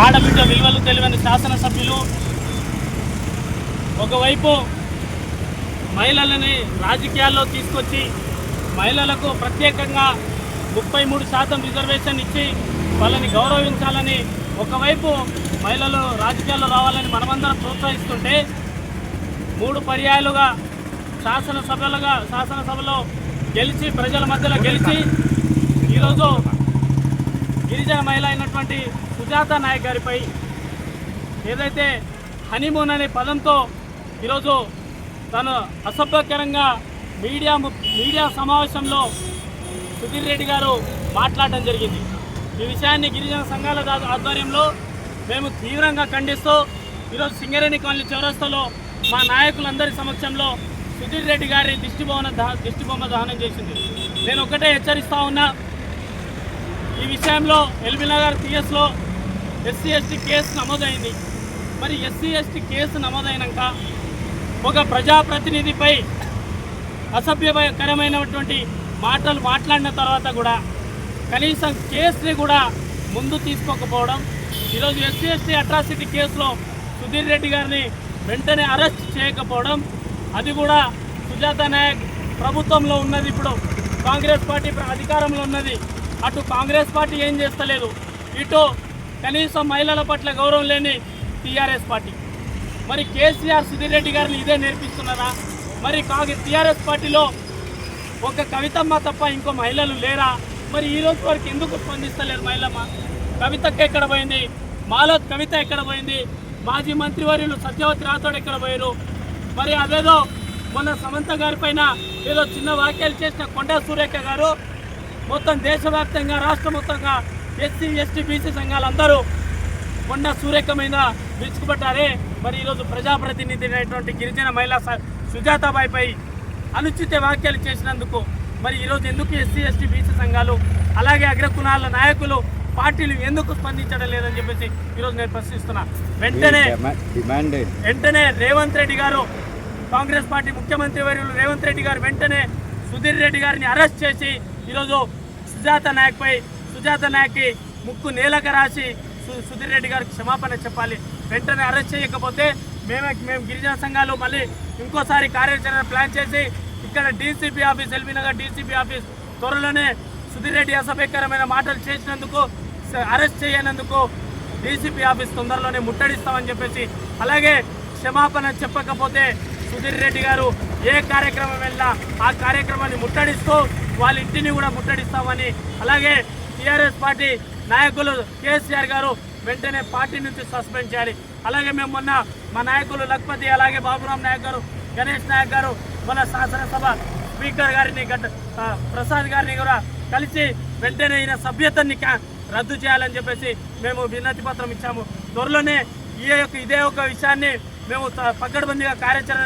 ఆడబిడ్డ విలువలు తెలివైన శాసనసభ్యులు ఒకవైపు మహిళలని రాజకీయాల్లో తీసుకొచ్చి మహిళలకు ప్రత్యేకంగా ముప్పై మూడు శాతం రిజర్వేషన్ ఇచ్చి వాళ్ళని గౌరవించాలని ఒకవైపు మహిళలు రాజకీయాల్లో రావాలని మనమందరం ప్రోత్సహిస్తుంటే మూడు పర్యాయాలుగా శాసనసభలుగా శాసనసభలో గెలిచి ప్రజల మధ్యలో గెలిచి ఈరోజు గిరిజన మహిళ అయినటువంటి సుజాత నాయక్ గారిపై ఏదైతే హనీమూన్ అనే పదంతో ఈరోజు తను అసభ్యకరంగా మీడియా మీడియా సమావేశంలో సుధీర్ రెడ్డి గారు మాట్లాడడం జరిగింది. ఈ విషయాన్ని గిరిజన సంఘాల ఆధ్వర్యంలో మేము తీవ్రంగా ఖండిస్తూ ఈరోజు సింగరేణి కాలనీ చౌరస్తాలో మా నాయకులందరి సమక్షంలో సుధీర్ రెడ్డి గారి దిష్టిబొమ్మ దిష్టిబొమ్మ దహనం చేసింది. నేను ఒకటే హెచ్చరిస్తా ఉన్నా ఈ విషయంలో ఎల్బీ నగర్ పిఎస్లో ఎస్సీ ఎస్టీ కేసు నమోదైంది. మరి ఎస్సీ ఎస్టీ కేసు నమోదైనాక ఒక ప్రజాప్రతినిధిపై అసభ్యకరమైనటువంటి మాటలు మాట్లాడిన తర్వాత కూడా కనీసం కేసుని కూడా ముందు తీసుకోకపోవడం ఈరోజు ఎస్సీ ఎస్టీ అట్రాసిటీ కేసులో సుధీర్ రెడ్డి గారిని వెంటనే అరెస్ట్ చేయకపోవడం అది కూడా సుజాత నాయక్ ప్రభుత్వంలో ఉన్నది ఇప్పుడు. కాంగ్రెస్ పార్టీ ప్ర- అధికారంలో ఉన్నది. అటు కాంగ్రెస్ పార్టీ ఏం చేస్తలేదు. ఇటు కనీసం మహిళల పట్ల గౌరవం లేని టీఆర్ఎస్ పార్టీ. మరి కేసీఆర్ సుధీర్ రెడ్డి గారిని ఇదే నేర్పిస్తున్నారా? మరి కాగి టీఆర్ఎస్ పార్టీలో ఒక కవితమ్మ తప్ప ఇంకో మహిళలు లేరా? మరి ఈ రోజు వరకు ఎందుకు స్పందిస్తలేరు మహిళమ్మ? కవితక్క ఎక్కడ పోయింది? మాలో కవిత ఎక్కడ పోయింది? మాజీ మంత్రివర్యులు సత్యవతి రాథోడ్ ఎక్కడ పోయారు? మరి అదేదో మొన్న సమంత గారి పైన ఏదో చిన్న వ్యాఖ్యలు చేసిన కొండా సూర్యక్క గారు మొత్తం దేశవ్యాప్తంగా రాష్ట్ర మొత్తంగా ఎస్సీ ఎస్టీ బీసీ సంఘాలందరూ కొండ సూర్యక మీద విరుచుకుపడ్డారే. మరి ఈరోజు ప్రజాప్రతినిధి అయినటువంటి గిరిజన మహిళా సుజాతాబాయిపై అనుచిత వ్యాఖ్యలు చేసినందుకు మరి ఈరోజు ఎందుకు ఎస్సీ ఎస్టీ బీసీ సంఘాలు అలాగే అగ్రకులాల నాయకులు పార్టీలు ఎందుకు స్పందించడం లేదని చెప్పేసి ఈరోజు నేను ప్రశ్నిస్తున్నా. వెంటనే వెంటనే రేవంత్ రెడ్డి గారు కాంగ్రెస్ పార్టీ ముఖ్యమంత్రి వర్యులు రేవంత్ రెడ్డి గారు వెంటనే సుధీర్ రెడ్డి గారిని అరెస్ట్ చేసి ఈరోజు సుజాత నాయక్పై సుజాత నాయక్కి ముక్కు నేలక రాసి సు- సుధీర్ రెడ్డి గారికి క్షమాపణ చెప్పాలి. వెంటనే అరెస్ట్ చేయకపోతే మేమే మేము గిరిజన సంఘాలు మళ్ళీ ఇంకోసారి కార్యాచరణ ప్లాన్ చేసి ఇక్కడ DCP office LB Nagar DCP office త్వరలోనే సుధీర్ రెడ్డి అసభ్యకరమైన మాటలు చేసినందుకు అరెస్ట్ చేయనందుకు డీసీపీ ఆఫీస్ తొందరలోనే ముట్టడిస్తామని చెప్పేసి అలాగే క్షమాపణ చెప్పకపోతే సుధీర్ రెడ్డి గారు ఏ కార్యక్రమం వెళ్ళినా ఆ కార్యక్రమాన్ని ముట్టడిస్తూ వాళ్ళ ఇంటిని కూడా ముట్టడిస్తామని అలాగే టీఆర్ఎస్ పార్టీ నాయకులు కేసీఆర్ గారు వెంటనే పార్టీ నుంచి సస్పెండ్ చేయాలి. అలాగే మేము మొన్న మా నాయకులు లక్పతి అలాగే బాబురామ్ నాయక్ గారు గణేష్ నాయక్ గారు మన శాసనసభ స్పీకర్ గారిని ప్రసాద్ గారిని కూడా కలిసి వెంటనే ఈయన సభ్యతని రద్దు చేయాలని చెప్పేసి మేము వినతి పత్రం ఇచ్చాము. త్వరలోనే ఈ యొక్క ఇదే ఒక విషయాన్ని మేము త- పకడ్బందీగా కార్యాచరణ